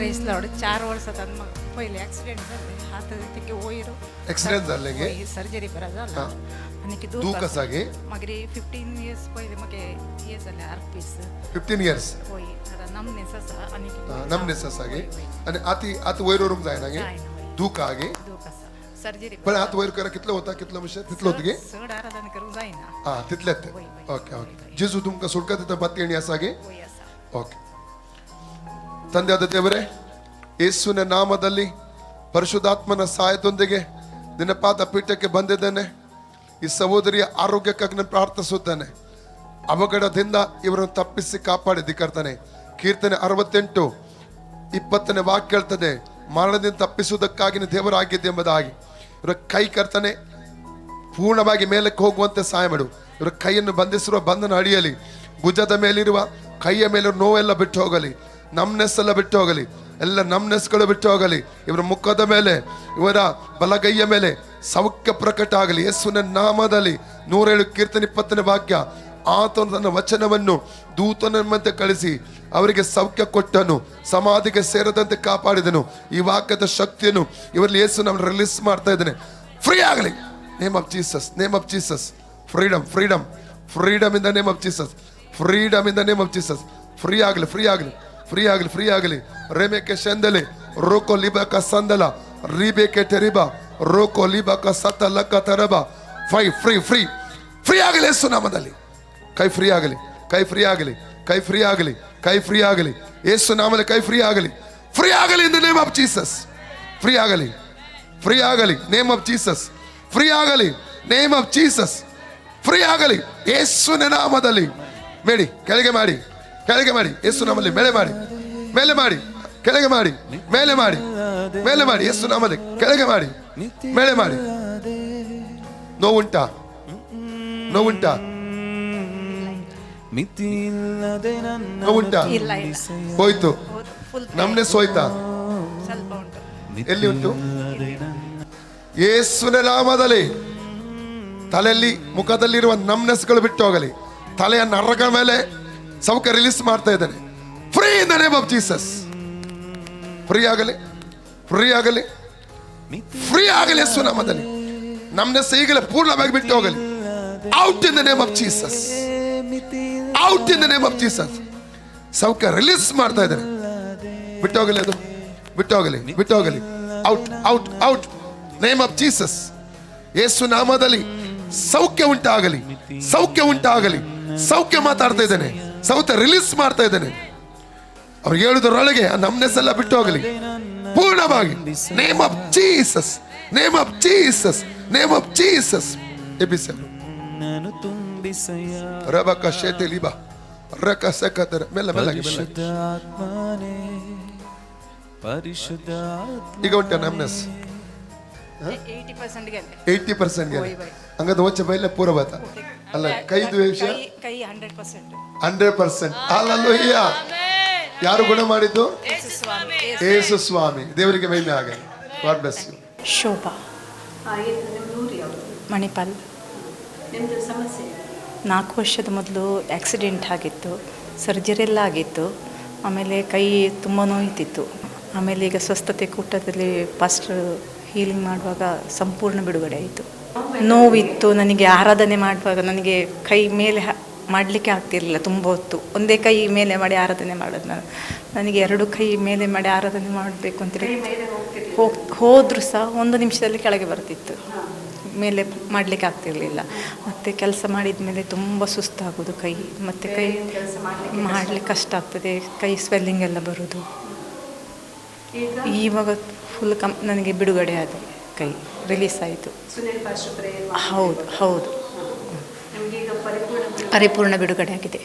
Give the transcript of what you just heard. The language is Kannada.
रेसला हाडून चार वर्स जाता म्हाका पयले एक्सिडेंट जाले हात तिगे वयर Accident जाल्ले गे? सर्जरी करा जाला हा. आनी कितें दुख आसा गे? मागीर फिफ्टीन इयर्स पयले म्हागे हे जाले आरपीस फिफ्टीन इयर्स होय आतां नमनेस आसा आनी कितें? नमनेस आसा गे होय, होय. आणि आती आत वयर वरूंक जायना गे जायना, का? गे दुख आसा सर्जरी पण आत वयर करा कितलो होता? कितलो म्हणजे? तितलो होत गे चड आराधन करूंक जायना. हा तितलेत ओके ओके जेजू तुमकां सुटका दिता बातमी आसा गे होय आसा ओके ತಂದೆಯಾದ ದೇವರೇ, ಯೇಸುವಿನ ನಾಮದಲ್ಲಿ ಪರಿಶುದ್ಧಾತ್ಮನ ಸಹಾಯದೊಂದಿಗೆ ದಿನಪಾದ ಪಾದ ಪೀಠಕ್ಕೆ ಬಂದಿದ್ದೇನೆ. ಈ ಸಹೋದರಿಯ ಆರೋಗ್ಯಕ್ಕಾಗಿ ನಾನು ಪ್ರಾರ್ಥಿಸುತ್ತೇನೆ. ಅವಘಡದಿಂದ ಇವರನ್ನು ತಪ್ಪಿಸಿ ಕಾಪಾಡಿ ಕರ್ತನೆ. ಕೀರ್ತನೆ ಅರವತ್ತೆಂಟು, ಇಪ್ಪತ್ತನೇ ವಾಕ್ಯ ಹೇಳ್ತದೆ, ಮರಣದಿಂದ ತಪ್ಪಿಸುವುದಕ್ಕಾಗಿ ದೇವರಾಗಿದ್ದೆ ಎಂಬುದಾಗಿ. ಇವರ ಕೈ ಕರ್ತನೆ, ಪೂರ್ಣವಾಗಿ ಮೇಲಕ್ಕೆ ಹೋಗುವಂತೆ ಸಹಾಯ ಮಾಡು. ಇವರ ಕೈಯನ್ನು ಬಂಧಿಸಿರುವ ಬಂಧನ ಅಡಿಯಲಿ ಭುಜದ ಮೇಲಿರುವ ಕೈಯ ಮೇಲೆ ನೋವೆಲ್ಲ ಬಿಟ್ಟು ಹೋಗಲಿ. ನಮ್ನೆಸ್ ಎಲ್ಲ ಬಿಟ್ಟು ಹೋಗಲಿ ಎಲ್ಲ ನಮ್ಮ ನಮ್ನೆಸ್ಗಳು ಬಿಟ್ಟು ಹೋಗಲಿ ಇವರ ಮುಖದ ಮೇಲೆ, ಇವರ ಬಲಗೈಯ ಮೇಲೆ ಸೌಖ್ಯ ಪ್ರಕಟ ಆಗಲಿ. ಯೇಸುವಿನ ನಾಮದಲ್ಲಿ ನೂರೇಳು ಕೀರ್ತನೆ ಇಪ್ಪತ್ತನೇ ವಾಕ್ಯ, ಆತನು ತನ್ನ ವಚನವನ್ನು ದೂತನಂತೆ ಕಳಿಸಿ ಅವರಿಗೆ ಸೌಖ್ಯ ಕೊಟ್ಟನು, ಸಮಾಧಿಗೆ ಸೇರದಂತೆ ಕಾಪಾಡಿದನು. ಈ ವಾಕ್ಯದ ಶಕ್ತಿಯನ್ನು ಇವರಲ್ಲಿ ಯೇಸು ನಮ್ಮ ರಿಲೀಸ್ ಮಾಡ್ತಾ ಇದ್ದಾನೆ. ಫ್ರೀ ಆಗಲಿ. Name of Jesus name of Jesus freedom freedom freedom in the name of Jesus freedom in the name of Jesus free ಆಗಲಿ ಫ್ರೀ ಆಗಲಿ. ಫ್ರೀ ಆಗಲಿ ಫ್ರೀ ಆಗಲಿ ರೇಮೆಕೆ ಸಂದಲೆ ರೋಕೋ ಲಿಬಕ ಸಂದಲ ರೀಬೇಕೆ ಟೆರಿಬ ರೋಕೋ ಲಿಬಕ ಸತ ಲಕ್ಕ ತರಬ ಫೈ ಫ್ರೀ ಫ್ರೀ ಫ್ರೀ ಆಗಲಿ ಯೇಸು ನಾಮದಲ್ಲಿ ಕೈ ಫ್ರೀ ಆಗಲಿ ಕೈ ಫ್ರೀ ಆಗಲಿ ಕೈ ಫ್ರೀ ಆಗಲಿ ಕೈ ಫ್ರೀ ಆಗಲಿ ಯೇಸು ನಾಮದಲ್ಲಿ ಕೈ ಫ್ರೀ ಆಗಲಿ ಫ್ರೀ ಆಗಲಿ in the name of Jesus free ಆಗಲಿ ಫ್ರೀ ಆಗಲಿ ನೇಮ್ ಆಫ್ ಜೀಸಸ್ ಫ್ರೀ ಆಗಲಿ ನೇಮ್ ಆಫ್ ಜೀಸಸ್ ಫ್ರೀ ಆಗಲಿ ಯೇಸುವಿನ ನಾಮದಲ್ಲಿ ಮೇಡಿ ಕೆಳಗೆ ಮಾಡಿ ಕೆಳಗೆ ಮಾಡಿ ಯೇಸು ನಮ್ಮಲ್ಲಿ ಮೇಲೆ ಮಾಡಿ ಮೇಲೆ ಮಾಡಿ ಕೆಳಗೆ ಮಾಡಿ ಮೇಲೆ ಮಾಡಿ ಮೇಲೆ ಮಾಡಿ ಯೇಸು ನಮ್ಮಲ್ಲಿ ಕೆಳಗೆ ಮಾಡಿ ಮೇಲೆ ಮಾಡಿ. ನೋವುಂಟಾ? ನೋವುಂಟಾ? ನೋವುಂಟ? ಹೋಯ್ತು. ನಮ್ನೆ ಸೋಯ್ತಾ? ಸ್ವಲ್ಪ ಉಂಟು. ಎಲ್ಲಿ ಉಂಟು? ಯೇಸುನ ನಾಮದಲ್ಲಿ. ತಲೆಯಲ್ಲಿ ಮುಖದಲ್ಲಿರುವ ನಮ್ನೆಸ್ಗಳು ಬಿಟ್ಟು ಹೋಗಲಿ. ತಲೆಯ ನರಗಳ ಮೇಲೆ ಸೌಖ್ಯ ರಿಲೀಸ್ ಮಾಡ್ತಾ ಇದ್ದಾನೆ. Free in the name of Jesus free ಆಗಲಿ ಫ್ರೀ ಆಗಲಿ ಫ್ರೀ ಆಗಲಿ ಯೇಸು ನಾಮದಲ್ಲಿ. ನಮ್ಮನ್ನ ಸೈಗಲ ಪೂರ್ಣವಾಗಿ ಬಿಟ್ಟು ಹೋಗಲಿ. Out in the name of Jesus out in the name of Jesus ಸೌಖ್ಯ ರಿಲೀಸ್ ಮಾಡ್ತಾ ಇದ್ದಾನೆ. ಬಿಟ್ಟು ಹೋಗಲಿ ಅದು. ಬಿಟ್ಟು ಹೋಗಲಿ ಬಿಟ್ಟು ಹೋಗಲಿ. Out out out name of Jesus ಯೇಸು ನಾಮದಲ್ಲಿ ಸೌಖ್ಯ ಉಂಟಾಗಲಿ. ಸೌಖ್ಯ ಉಂಟಾಗಲಿ. ಸೌಖ್ಯ ಮಾತಾಡ್ತಾ ಇದ್ದೇನೆ. ಸೌಖ್ಯ ರಿಲೀಸ್ ಮಾಡ್ತಾ ಇದ್ದೇನೆ. ಅವ್ರಿಗೆ ಹೇಳುದ್ರೊಳಗೆ ಆ ನಮ್ನೆಸ್ ಎಲ್ಲ ಬಿಟ್ಟು ಹೋಗಲಿ. ಪೂರ್ಣವಾಗಿ. Name of Jesus name of Jesus name of Jesus ಎಬಿಸ ನಾನು ತುಂಬಿಸಯ ರಬಕ ಶೇತೆ ಬಾ ರಕ ಸಕದರ ಮೆಲ್ಲ ಮೆಲ್ಲ ಪರಿಶುದ್ಧ ಆತ್ಮನೇ ಪರಿಶುದ್ಧ ಈಗ ಉಂಟ ನಮ್ನೆಸ್ ಏಯ್ಟಿ ಪರ್ಸೆಂಟ್ ಗೆಲ್ಲೆ ಏಯ್ಟಿ ಪರ್ಸೆಂಟ್ ಹೋಯ್ ಹೋಯ್. ಹಂಗದ ಒಚ್ಚ ಬೈಲೆ ಪೂರ್ವತ ಬತ್ತ ಅಲ್ಲ ಕೈದು ವಿಷಯ ಕೈ ಕೈ hundred percent hundred percent hallelujah ಯಾರು ಗುಣ ಮಾಡಿದ್ದು? ಸ್ವಾಮಿ ಏಸು ಸ್ವಾಮಿ ದೇವರಿಗೆ ಮಹಿಮೆ ಆಗಲಿ God bless you Shobha. Manipal. ನಾಲ್ಕು ವರ್ಷದ ಮೊದಲು ಆಕ್ಸಿಡೆಂಟ್ ಆಗಿತ್ತು. ಸರ್ಜರಿ ಎಲ್ಲ ಆಗಿತ್ತು. ಆಮೇಲೆ ಕೈ ತುಂಬ ನೋಯ್ತಿತ್ತು. ಆಮೇಲೆ ಈಗ ಸ್ವಸ್ಥತೆ ಕೂಟದಲ್ಲಿ ಫಸ್ಟ್ ಹೀಲಿಂಗ್ ಮಾಡುವಾಗ ಸಂಪೂರ್ಣ ಬಿಡುಗಡೆ ಆಯಿತು. ನೋವಿತ್ತು ನನಗೆ ಆರಾಧನೆ ಮಾಡುವಾಗ ನನಗೆ ಕೈ ಮೇಲೆ ಮಾಡಲಿಕ್ಕೆ ಆಗ್ತಿರಲಿಲ್ಲ ತುಂಬ ಹೊತ್ತು. ಒಂದೇ ಕೈ ಮೇಲೆ ಮಾಡಿ ಆರಾಧನೆ ಮಾಡೋದು ನಾನು. ನನಗೆ ಎರಡು ಕೈ ಮೇಲೆ ಮಾಡಿ ಆರಾಧನೆ ಮಾಡಬೇಕು ಅಂತೇಳಿ ಹೋಗ್ ಹೋದರೂ ಸಹ ಒಂದು ನಿಮಿಷದಲ್ಲಿ ಕೆಳಗೆ ಬರ್ತಿತ್ತು. ಮೇಲೆ ಮಾಡಲಿಕ್ಕೆ ಆಗ್ತಿರಲಿಲ್ಲ. ಮತ್ತು ಕೆಲಸ ಮಾಡಿದ ಮೇಲೆ ತುಂಬ ಸುಸ್ತಾಗೋದು ಕೈ. ಮತ್ತು ಕೈ ಮಾಡಲಿಕ್ಕೆ ಕಷ್ಟ. ಆಗ್ತದೆ. ಕೈ ಸ್ವೆಲ್ಲಿಂಗ್ ಎಲ್ಲ ಬರೋದು. ಇವಾಗ ಫುಲ್ ಕಮ್ ನನಗೆ ಬಿಡುಗಡೆ ಆದ. ಕೈ ರಿಲೀಸ್ ಆಯಿತು. ಹೌದು ಹೌದು. ಪರಿಪೂರ್ಣ ಬಿಡುಗಡೆ ಆಗಿದೆ.